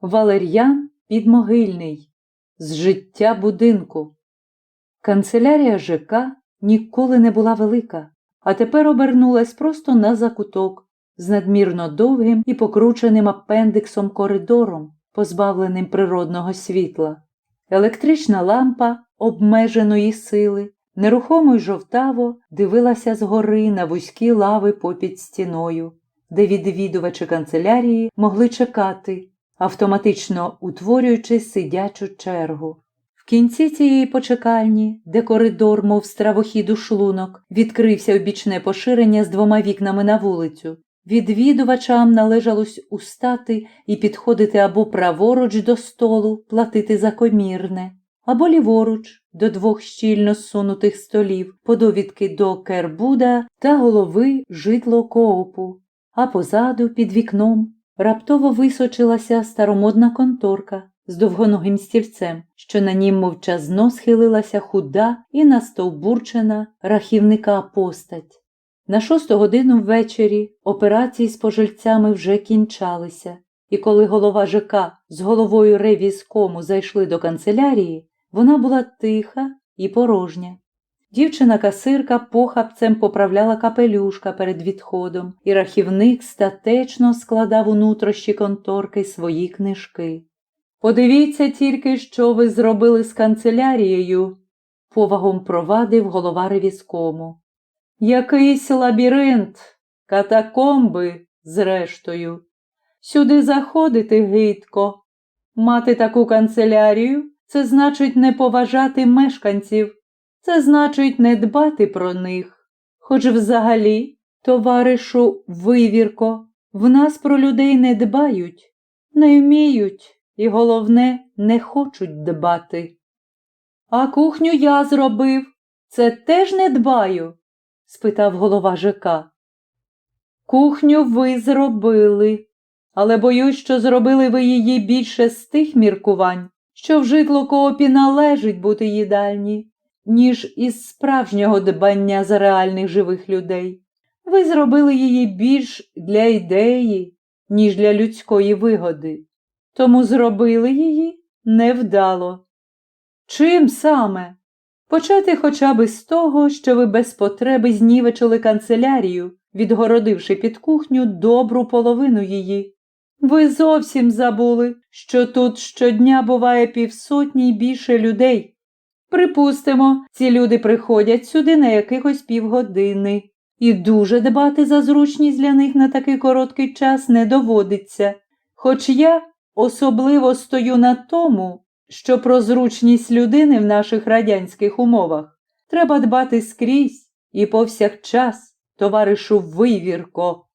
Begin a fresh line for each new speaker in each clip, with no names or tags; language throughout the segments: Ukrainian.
Валер'ян Підмогильний з життя будинку. Канцелярія ЖК ніколи не була велика, а тепер обернулась просто на закуток з надмірно довгим і покрученим апендиксом коридором, позбавленим природного світла. Електрична лампа обмеженої сили нерухомо й жовтаво дивилася згори на вузькі лави попід стіною, де відвідувачі канцелярії могли чекати, автоматично утворюючи сидячу чергу. В кінці цієї почекальні, де коридор, мов стравохід у шлунок, відкрився у бічне поширення з двома вікнами на вулицю. Відвідувачам належалось устати і підходити або праворуч до столу, платити за комірне, або ліворуч до двох щільно зсунутих столів, по довідки до Кербуда та голови житло коопу, а позаду, під вікном, раптово височилася старомодна конторка з довгоногим стільцем, що на нім мовчазно схилилася худа і настовбурчена рахівника постать. На шосту годину ввечері операції з пожильцями вже кінчалися, і коли голова ЖК з головою ревізкому зайшли до канцелярії, вона була тиха і порожня. Дівчина-касирка похапцем поправляла капелюшка перед відходом, і рахівник статечно складав у нутрощі конторки свої книжки. Подивіться тільки, що ви зробили з канцелярією, повагом провадив голова ревізкому. Якийсь лабіринт, катакомби, зрештою. Сюди заходити гидко. Мати таку канцелярію це значить не поважати мешканців, це значить не дбати про них. Хоч взагалі, товаришу вивірко, в нас про людей не дбають, не вміють і, головне, не хочуть дбати. А кухню я зробив, це теж не дбаю? спитав голова ЖК. Кухню ви зробили, але боюсь, що зробили ви її більше з тих міркувань, що в житло коопі належить бути їдальні, ніж із справжнього дбання за реальних живих людей. Ви зробили її більш для ідеї, ніж для людської вигоди, тому зробили її невдало. Чим саме? Почати хоча б з того, що ви без потреби знівечили канцелярію, відгородивши під кухню добру половину її. Ви зовсім забули, що тут щодня буває півсотні й більше людей. Припустимо, ці люди приходять сюди на якихось півгодини, і дуже дбати за зручність для них на такий короткий час не доводиться. Хоч я особливо стою на тому, що про зручність людини в наших радянських умовах треба дбати скрізь і повсякчас, товаришу вивірко.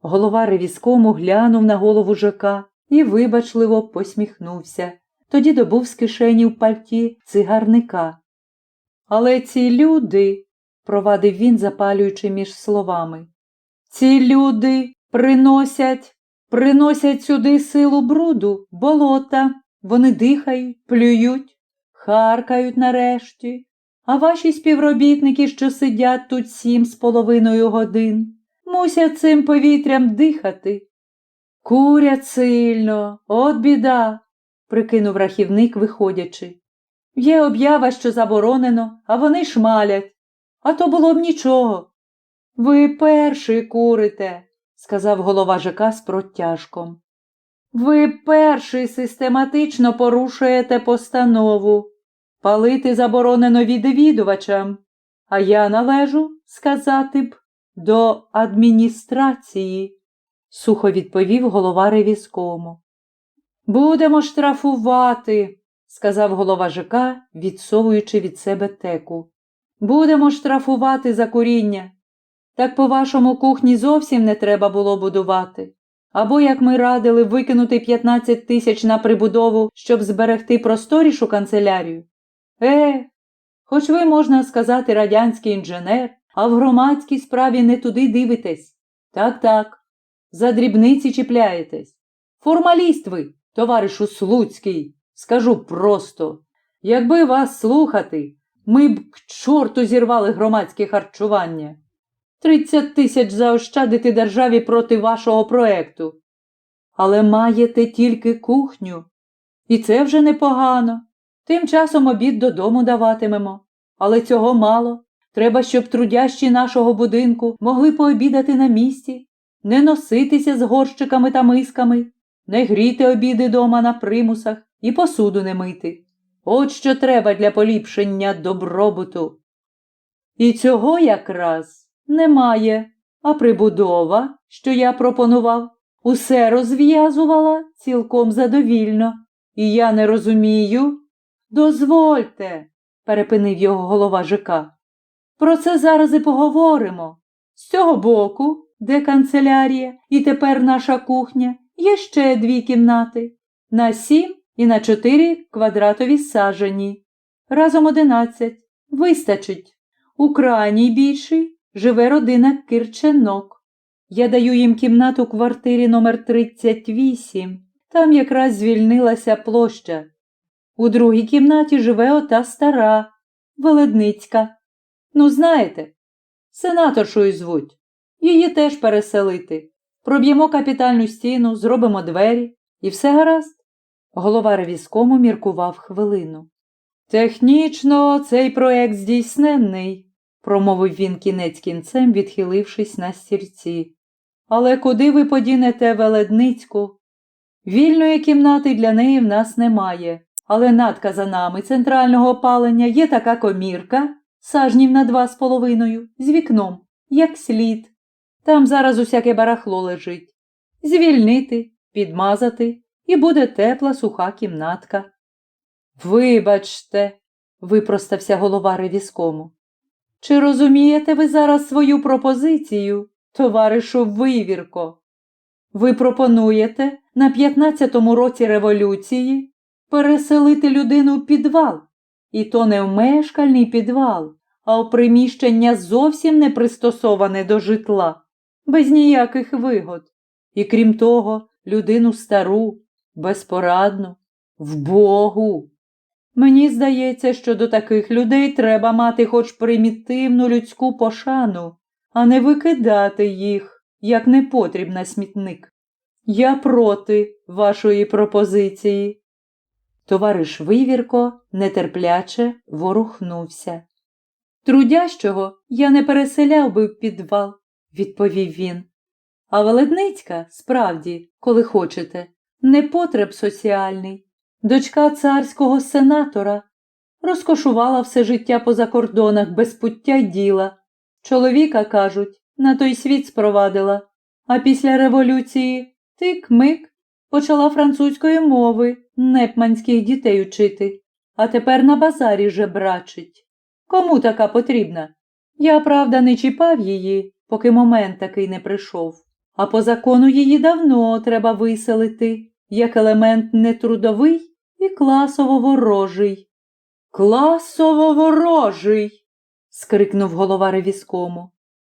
Голова ревізкому глянув на голову ЖК і вибачливо посміхнувся. Тоді добув з кишені в пальті цигарника. Але ці люди, провадив він, запалюючи між словами, ці люди приносять, приносять сюди силу бруду, болота, вони дихають, плюють, харкають нарешті, а ваші співробітники, що сидять тут сім з половиною годин, мусять цим повітрям дихати. Курять сильно, от біда, прикинув рахівник, виходячи. Є об'ява, що заборонено, а вони шмалять. А то було б нічого. Ви перший курите, сказав голова ЖК з протяжком. Ви перший систематично порушуєте постанову. Палити заборонено відвідувачам, а я належу, сказати б, до адміністрації, сухо відповів голова ревізкому. Будемо штрафувати, сказав голова ЖК, відсовуючи від себе теку. Будемо штрафувати за куріння. Так по вашому кухні зовсім не треба було будувати. Або, як ми радили, викинути 15 тисяч на прибудову, щоб зберегти просторішу канцелярію. Е, хоч ви, можна сказати, радянський інженер, а в громадській справі не туди дивитесь. Так, так, за дрібниці чіпляєтесь. Формаліст ви, товаришу Слуцький, скажу просто. Якби вас слухати, ми б к чорту зірвали громадське харчування. Тридцять тисяч заощадити державі проти вашого проекту. але маєте тільки кухню. І це вже непогано. Тим часом обід додому даватимемо. Але цього мало. Треба, щоб трудящі нашого будинку могли пообідати на місці, не носитися з горщиками та мисками, не гріти обіди дома на примусах і посуду не мити. От що треба для поліпшення добробуту. І цього якраз немає, а прибудова, що я пропонував, усе розв'язувала цілком задовільно. І я не розумію. Дозвольте, перепинив його голова ЖК. Про це зараз і поговоримо. З цього боку, де канцелярія і тепер наша кухня, є ще дві кімнати на сім і на чотири квадратові сажені. Разом одинадцять. Вистачить. У крайній більшій живе родина Кирченок. Я даю їм кімнату квартирі номер 38. Там якраз звільнилася площа. У другій кімнаті живе ота стара, Веледницька. Ну, знаєте, сенаторшою звуть. Її теж переселити. Проб'ємо капітальну стіну, зробимо двері і все гаразд. Голова ревізкому міркував хвилину. Технічно цей проект здійсненний, промовив він кінець кінцем, відхилившись на стільці. Але куди ви подінете веледницьку? Вільної кімнати для неї в нас немає, але над казанами центрального опалення є така комірка, сажнів на два з половиною, з вікном, як слід. Там зараз усяке барахло лежить. Звільнити, підмазати, і буде тепла суха кімнатка. Вибачте, випростався голова ревіскому. Чи розумієте ви зараз свою пропозицію, товаришу Вивірко? Ви пропонуєте на 15-му році революції переселити людину в підвал, і то не в мешкальний підвал, а в приміщення зовсім не пристосоване до житла, без ніяких вигод. І крім того, людину стару, безпорадну, вбогу. Мені здається, що до таких людей треба мати хоч примітивну людську пошану, а не викидати їх, як непотріб на смітник. Я проти вашої пропозиції. Товариш Вивірко нетерпляче ворухнувся. Трудящого я не переселяв би в підвал, відповів він. А Веледницька, справді, коли хочете, не потреб соціальний. Дочка царського сенатора розкошувала все життя по закордонах без пуття й діла. Чоловіка, кажуть, на той світ спровадила, а після революції тик-мик почала французької мови непманських дітей учити, а тепер на базарі жебрачить. Кому така потрібна? Я, правда, не чіпав її, поки момент такий не прийшов, а по закону її давно треба виселити, як елемент нетрудовий і класово ворожий. Класово ворожий. скрикнув голова ревіскому.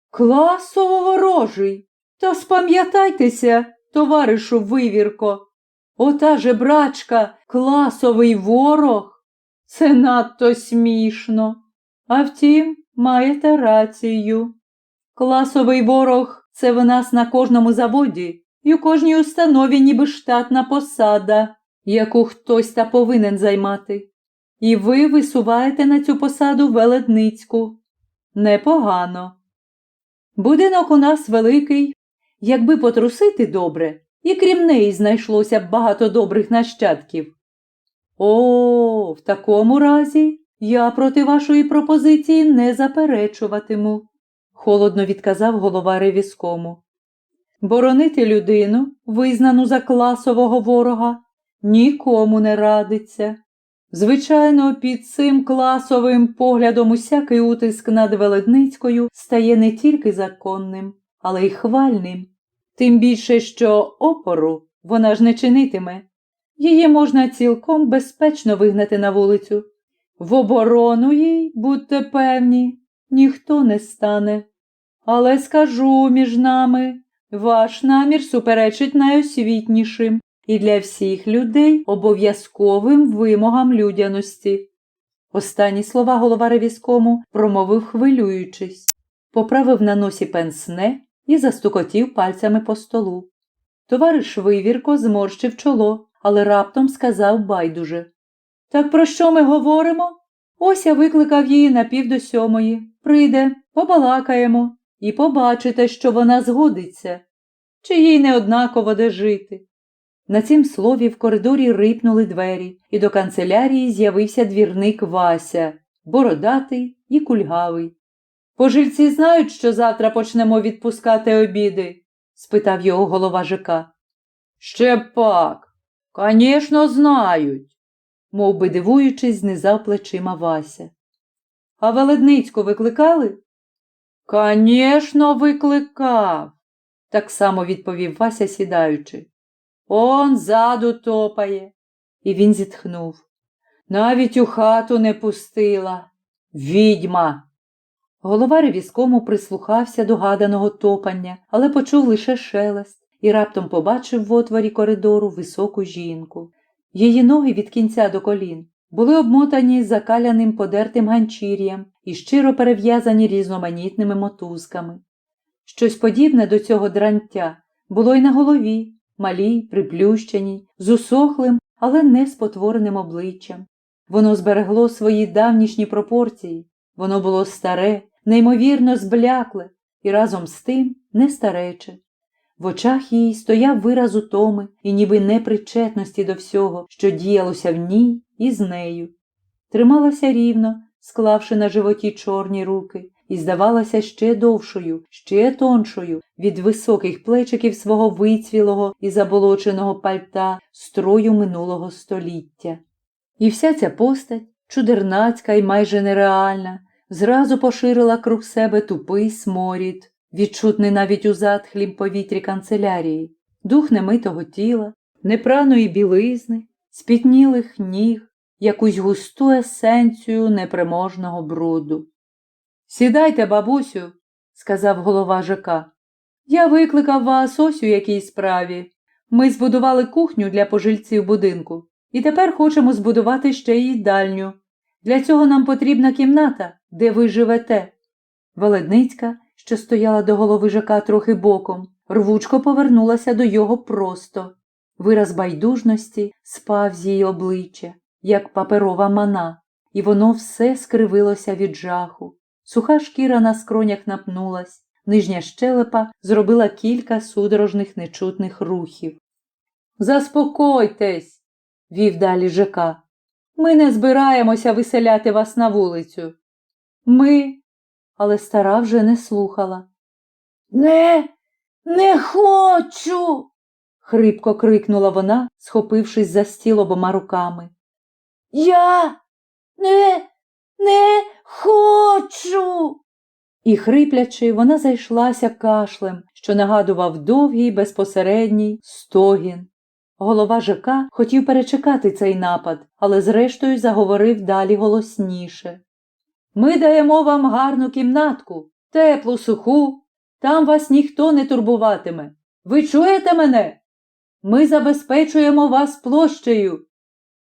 Класово ворожий. Та спам'ятайтеся, товаришу вивірко. Ота жебрачка класовий ворог. Це надто смішно. А втім, маєте рацію. Класовий ворог це в нас на кожному заводі і у кожній установі ніби штатна посада, яку хтось та повинен займати. І ви висуваєте на цю посаду веледницьку. Непогано. Будинок у нас великий. Якби потрусити добре, і крім неї знайшлося б багато добрих нащадків. О, в такому разі я проти вашої пропозиції не заперечуватиму, холодно відказав голова ревіскому. Боронити людину, визнану за класового ворога, нікому не радиться. Звичайно, під цим класовим поглядом усякий утиск над Веледницькою стає не тільки законним, але й хвальним. Тим більше, що опору вона ж не чинитиме. Її можна цілком безпечно вигнати на вулицю. В оборону їй, будьте певні, ніхто не стане. Але скажу між нами, ваш намір суперечить найосвітнішим і для всіх людей обов'язковим вимогам людяності. Останні слова голова ревіскому промовив хвилюючись, поправив на носі пенсне і застукотів пальцями по столу. Товариш Вивірко зморщив чоло, але раптом сказав байдуже. Так про що ми говоримо? Ось я викликав її на пів до сьомої. Прийде, побалакаємо і побачите, що вона згодиться, чи їй не однаково де жити. На цім слові в коридорі рипнули двері, і до канцелярії з'явився двірник Вася, бородатий і кульгавий. Пожильці знають, що завтра почнемо відпускати обіди? спитав його голова ЖК. Ще пак. Конечно, знають, мов би дивуючись, знизав плечима Вася. А Веледницьку викликали? Конечно, викликав, так само відповів Вася, сідаючи. Он ззаду топає. І він зітхнув. Навіть у хату не пустила. Відьма. Голова ревіскому прислухався до гаданого топання, але почув лише шелест і раптом побачив в отворі коридору високу жінку. Її ноги від кінця до колін були обмотані закаляним подертим ганчір'ям і щиро перев'язані різноманітними мотузками. Щось подібне до цього дрантя було й на голові, малій, приплющеній, з усохлим, але не спотвореним обличчям. Воно зберегло свої давнішні пропорції, воно було старе, неймовірно зблякле і разом з тим не старече. В очах її стояв вираз утоми і ніби непричетності до всього, що діялося в ній і з нею. Трималася рівно, склавши на животі чорні руки, і здавалася ще довшою, ще тоншою від високих плечиків свого вицвілого і заболоченого пальта строю минулого століття. І вся ця постать, чудернацька і майже нереальна, зразу поширила круг себе тупий сморід, відчутний навіть у затхлім повітрі канцелярії, дух немитого тіла, непраної білизни, спітнілих ніг, якусь густу есенцію неприможного бруду. Сідайте, бабусю, сказав голова ЖК. Я викликав вас ось у якій справі. Ми збудували кухню для пожильців будинку і тепер хочемо збудувати ще й їдальню. Для цього нам потрібна кімната, де ви живете. Веледницька, що стояла до голови ЖК трохи боком, рвучко повернулася до його просто. Вираз байдужності спав з її обличчя, як паперова мана, і воно все скривилося від жаху. Суха шкіра на скронях напнулась, нижня щелепа зробила кілька судорожних нечутних рухів. Заспокойтесь, вів далі ЖК. Ми не збираємося виселяти вас на вулицю. Ми. Але стара вже не слухала. Не, не хочу. Хрипко крикнула вона, схопившись за стіл обома руками. Я не, не хочу. І, хриплячи, вона зайшлася кашлем, що нагадував довгий безпосередній стогін. Голова ЖК хотів перечекати цей напад, але зрештою заговорив далі голосніше. Ми даємо вам гарну кімнатку, теплу, суху, там вас ніхто не турбуватиме. Ви чуєте мене? Ми забезпечуємо вас площею.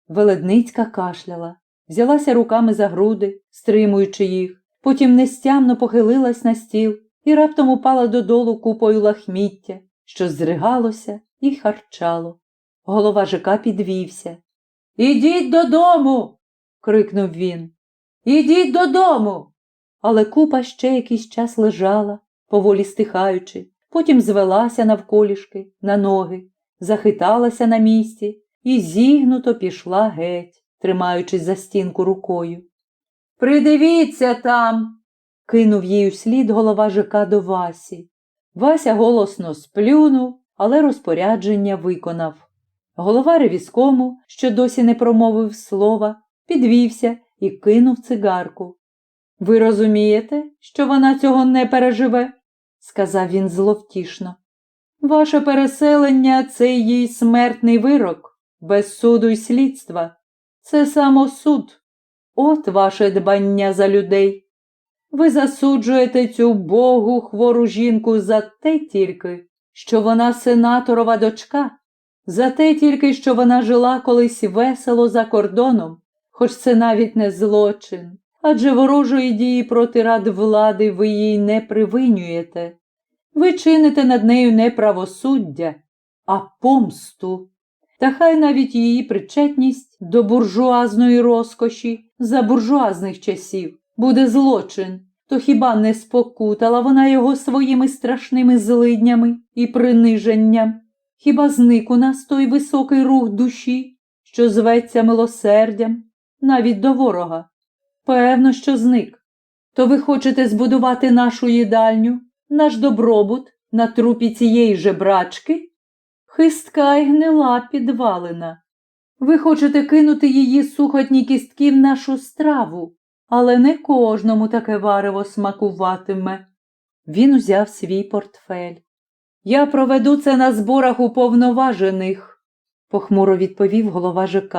Веледницька кашляла, взялася руками за груди, стримуючи їх, потім нестямно похилилась на стіл і раптом упала додолу купою лахміття, що здригалося і харчало. Голова ЖК підвівся. Ідіть додому. крикнув він. Ідіть додому. Але купа ще якийсь час лежала, поволі стихаючи, потім звелася навколішки на ноги, захиталася на місці і зігнуто пішла геть, тримаючись за стінку рукою. Придивіться там, кинув їй услід голова ЖК до Васі. Вася голосно сплюнув, але розпорядження виконав. Голова ревіскому, що досі не промовив слова, підвівся і кинув цигарку. Ви розумієте, що вона цього не переживе? сказав він зловтішно. Ваше переселення це їй смертний вирок, без суду й слідства. Це самосуд. От ваше дбання за людей. Ви засуджуєте цю богу хвору жінку за те тільки, що вона сенаторова дочка, за те тільки, що вона жила колись весело за кордоном, хоч це навіть не злочин, адже ворожої дії проти рад влади ви їй не привинюєте. Ви чините над нею неправосуддя, а помсту. Та хай навіть її причетність до буржуазної розкоші за буржуазних часів буде злочин, то хіба не спокутала вона його своїми страшними злиднями і приниженням? Хіба зник у нас той високий рух душі, що зветься милосердям, навіть до ворога? Певно, що зник. То ви хочете збудувати нашу їдальню, наш добробут на трупі цієї же брачки? Хистка й гнила підвалина. Ви хочете кинути її сухотні кістки в нашу страву, але не кожному таке варево смакуватиме. Він узяв свій портфель. Я проведу це на зборах уповноважених, похмуро відповів голова ЖК.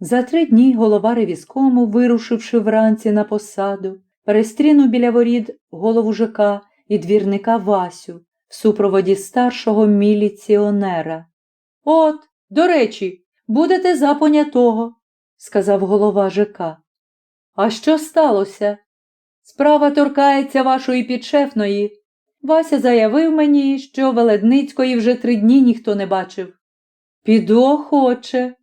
За три дні голова ревіскому, вирушивши вранці на посаду, перестрінув біля воріт голову ЖК і двірника Васю в супроводі старшого міліціонера. От, до речі, будете за понятого, сказав голова ЖК. А що сталося? Справа торкається вашої підшефної. Вася заявив мені, що Веледницької вже три дні ніхто не бачив. Піду охоче.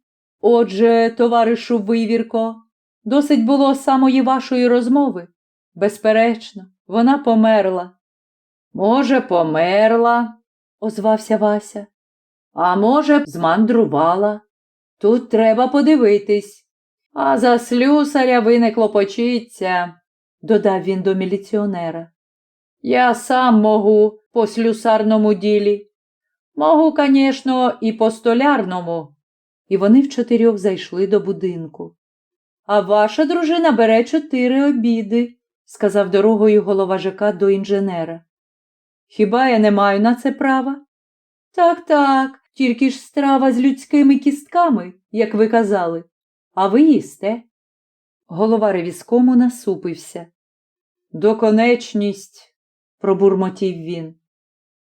Отже, товаришу Вивірко, досить було самої вашої розмови. Безперечно, вона померла. Може, померла, озвався Вася. А може, змандрувала. Тут треба подивитись. А за слюсаря ви не клопочіться, додав він до міліціонера. Я сам можу по слюсарному ділі. Можу, звісно, і по столярному. І вони вчотирьох зайшли до будинку. А ваша дружина бере чотири обіди, сказав дорогою голова ЖК до інженера. Хіба я не маю на це права? Так, так, тільки ж страва з людськими кістками, як ви казали. А ви їсте? Голова ревіскому насупився. Доконечність, пробурмотів він.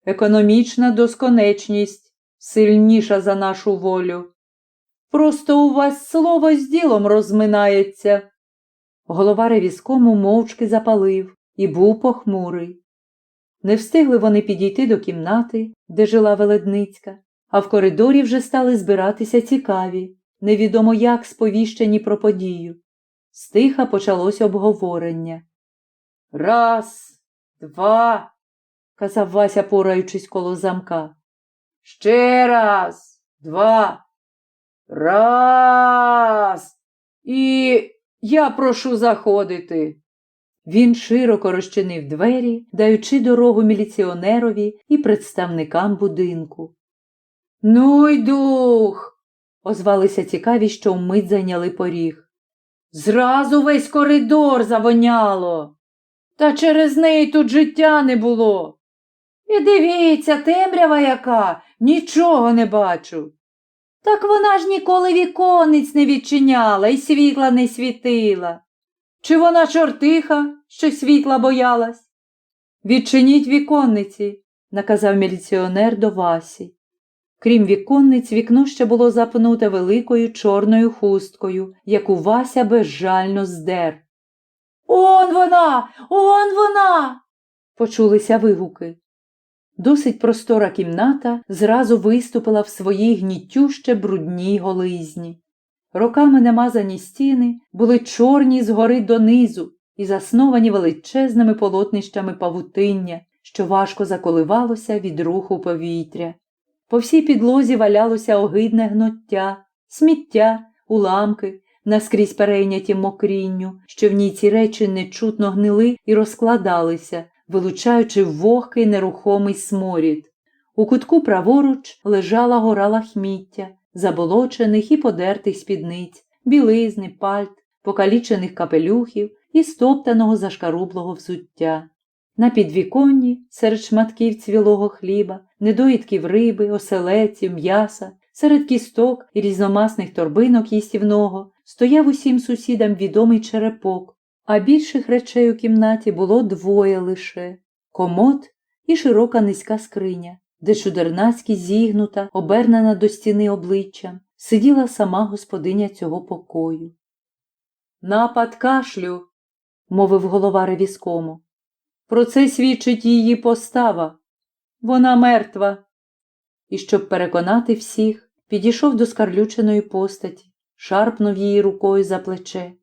Економічна досконечність, сильніша за нашу волю. Просто у вас слово з ділом розминається. Голова ревіскому мовчки запалив і був похмурий. Не встигли вони підійти до кімнати, де жила Веледницька, а в коридорі вже стали збиратися цікаві, невідомо як сповіщені про подію. Стиха почалось обговорення. Раз, два, казав Вася, пораючись коло замка. Ще раз, два. Раз. І я прошу заходити. Він широко розчинив двері, даючи дорогу міліціонерові і представникам будинку. Ну й дух. озвалися цікаві, що вмить зайняли поріг. Зразу весь коридор завоняло. Та через неї тут життя не було. І дивіться, темрява яка, нічого не бачу. Так вона ж ніколи віконниць не відчиняла і світла не світила. Чи вона чортиха, що світла боялась? Відчиніть віконниці, наказав міліціонер до Васі. Крім віконниць, вікно ще було запнуте великою чорною хусткою, яку Вася безжально здер. Он вона, он вона. почулися вигуки. Досить простора кімната зразу виступила в своїй гнітюще брудній голизні. Роками немазані стіни були чорні згори донизу і засновані величезними полотнищами павутиння, що важко заколивалося від руху повітря. По всій підлозі валялося огидне гноття, сміття, уламки, наскрізь перейняті мокрінню, що в ній ці речі нечутно гнили і розкладалися, вилучаючи вогкий нерухомий сморід. У кутку праворуч лежала гора лахміття, заболочених і подертих спідниць, білизни, пальт, покалічених капелюхів і стоптаного зашкарублого взуття. На підвіконні, серед шматків цвілого хліба, недоїдків риби, оселеців, м'яса, серед кісток і різномасних торбинок їстівного, стояв усім сусідам відомий черепок, а більших речей у кімнаті було двоє лише комод і широка низька скриня, де чудернацьки зігнута, обернена до стіни обличчям, сиділа сама господиня цього покою. Напад кашлю, мовив голова ревіскому. Про це свідчить її постава. Вона мертва. і, щоб переконати всіх, підійшов до скарлюченої постаті, шарпнув її рукою за плече.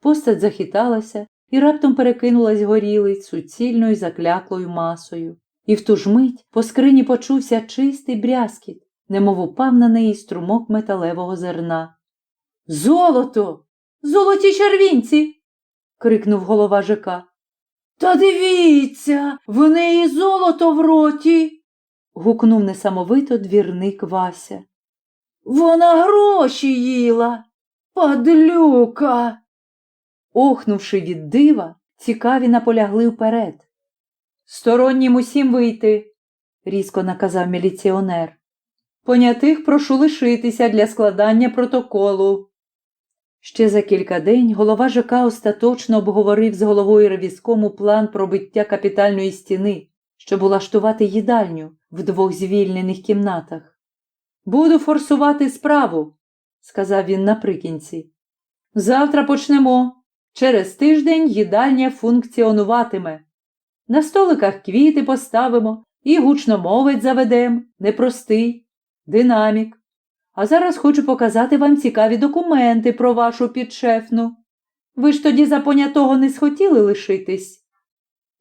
Постать захиталася і раптом перекинулась горілиць суцільною закляклою масою. І в ту ж мить по скрині почувся чистий брязкіт, немов упав на неї струмок металевого зерна. Золото! Золоті червінці. крикнув голова ЖК. Та дивіться, в неї золото в роті. гукнув несамовито двірник Вася. Вона гроші їла, падлюка. Охнувши від дива, цікаві наполягли вперед. Стороннім усім вийти, різко наказав міліціонер. Понятих прошу лишитися для складання протоколу. Ще за кілька день голова ЖК остаточно обговорив з головою ревізкому план пробиття капітальної стіни, щоб улаштувати їдальню в двох звільнених кімнатах. Буду форсувати справу, сказав він наприкінці. Завтра почнемо. Через тиждень їдальня функціонуватиме. На столиках квіти поставимо і гучномовець заведем, непростий, динамік. А зараз хочу показати вам цікаві документи про вашу підшефну. Ви ж тоді за понятого не схотіли лишитись.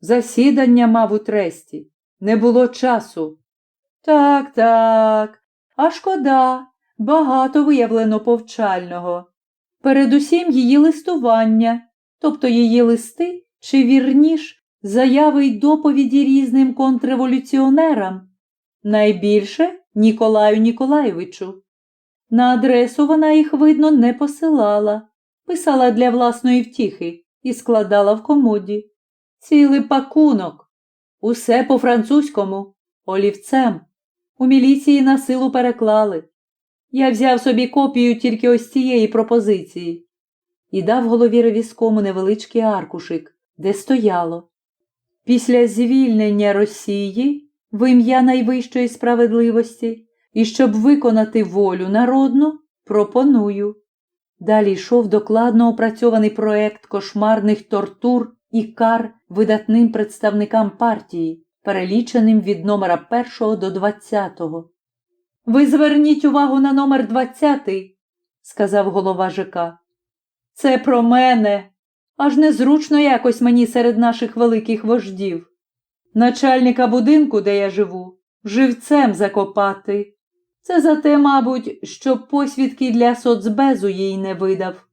Засідання мав у тресті. Не було часу. Так, так, а шкода, багато виявлено повчального. Передусім її листування, тобто її листи, чи вірніш, заяви й доповіді різним контрреволюціонерам, найбільше Ніколаю Ніколаєвичу. На адресу вона їх, видно, не посилала, писала для власної втіхи і складала в комоді. Цілий пакунок. Усе по-французькому, олівцем. У міліції на силу переклали. Я взяв собі копію тільки ось цієї пропозиції і дав голові ревіскому невеличкий аркушик, де стояло. Після звільнення Росії в ім'я найвищої справедливості і щоб виконати волю народну, пропоную. Далі йшов докладно опрацьований проект кошмарних тортур і кар видатним представникам партії, переліченим від номера 1 до 20. Ви зверніть увагу на номер 20, сказав голова ЖК. Це про мене. Аж незручно якось мені серед наших великих вождів. Начальника будинку, де я живу, живцем закопати. Це за те, мабуть, щоб посвідки для соцбезу їй не видав.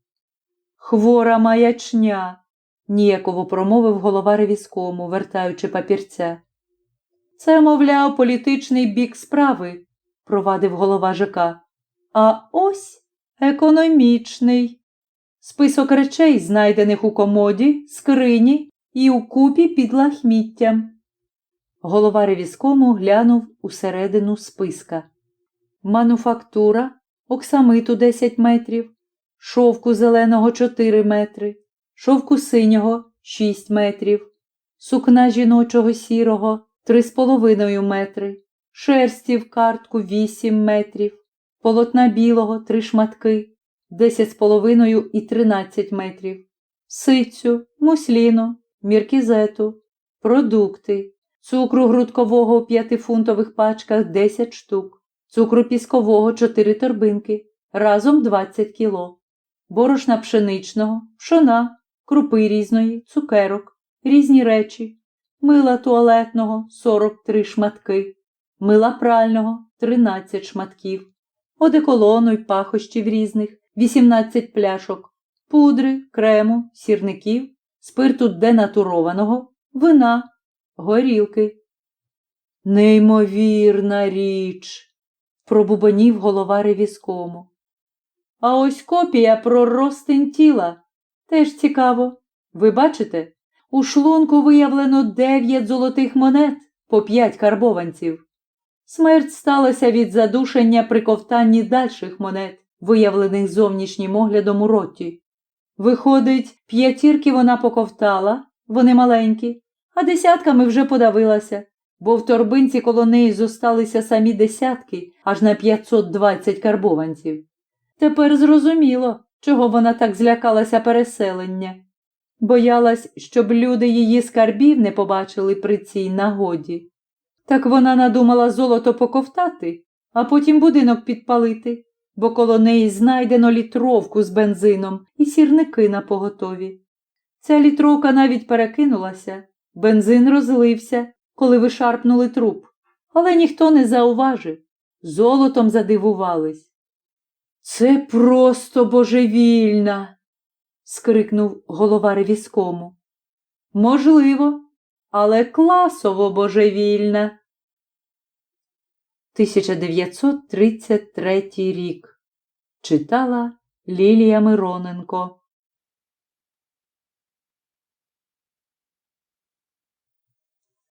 Хвора маячня, ніяково промовив голова ревізкому, вертаючи папірця. Це, мовляв, політичний бік справи, провадив голова ЖК. А ось економічний. Список речей, знайдених у комоді, скрині і у купі під лахміттям. Голова ревізкому глянув усередину списка. Мануфактура, оксамиту 10 метрів, шовку зеленого 4 метри, шовку синього 6 метрів, сукна жіночого сірого 3,5 метри, шерсті в картку 8 метрів, полотна білого 3 шматки, 10,5 і 13 метрів, сицю, мусліну, міркізету, продукти, цукру грудкового у 5-фунтових пачках 10 штук, цукру піскового 4 торбинки, разом 20 кіло, борошна пшеничного, пшона, крупи різної, цукерок, різні речі, мила туалетного 43 шматки, мила прального 13 шматків, одеколону й пахощів різних 18 пляшок, пудри, крему, сірників, спирту денатурованого, вина, горілки. Неймовірна річ, пробубонів голова ревізкому. А ось копія про розтин тіла. Теж цікаво. Ви бачите, у шлунку виявлено дев'ять золотих монет по п'ять карбованців. Смерть сталася від задушення при ковтанні дальших монет, виявлених зовнішнім оглядом у роті. Виходить, п'ятірки вона поковтала, вони маленькі, а десятками вже подавилася, бо в торбинці коло неї зосталися самі десятки аж на 520 карбованців. Тепер зрозуміло, чого вона так злякалася переселення. Боялась, щоб люди її скарбів не побачили при цій нагоді. Так вона надумала золото поковтати, а потім будинок підпалити, бо коло неї знайдено літровку з бензином і сірники на поготові. Ця літровка навіть перекинулася, бензин розлився, коли вишарпнули труп, але ніхто не зауважив, золотом задивувались. Це просто божевільна, скрикнув голова ревіскому. Можливо, але класово божевільна. 1933 рік. Читала Лілія Мироненко